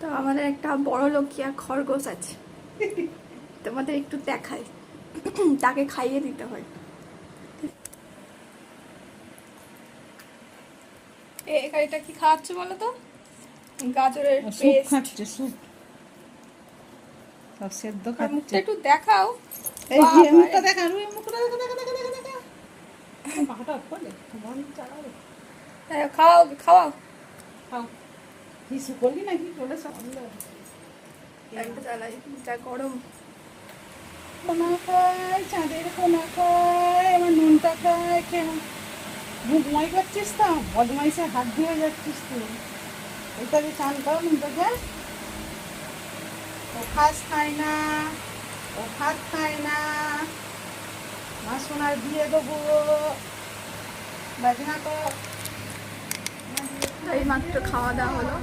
তো আমাদের একটা বড় লোকিয়া খরগোশ আছে। তোমাদের একটু দেখাই। তাকে খাইয়ে দিতে হয়। এ এটা কি খাওয়াচ্ছে বলো তো গাজরের পেস্ট। খাচ্ছে স্যুপ। সব সেদ্ধ মুখটা খাচ্ছে। একটু দেখাও। এই যে। মুখটা দেখা রুই মুখটা দেখা দেখা দেখা দেখা দেখা পাটা খোলে চালাবে। হ্যাঁ, খাওয়াও খাওয়াও। খাও। কিছু করলি নাকি? চলে সব জ্বালাই যা গরম। কোনা খায় চাঁদের কোনা খায় আমার নুনটা খায় কেন ঘুমাই করছিস তো? বদমাইশে হাত দিয়ে যাচ্ছিস তুই। এটাকে চান করো নুনটাকে ও খাস খায় না ও ভাত খায় না। মা সোনার দিয়ে দেবো। বাজনা কর। এই মাত্র খাওয়া দাওয়া হলো।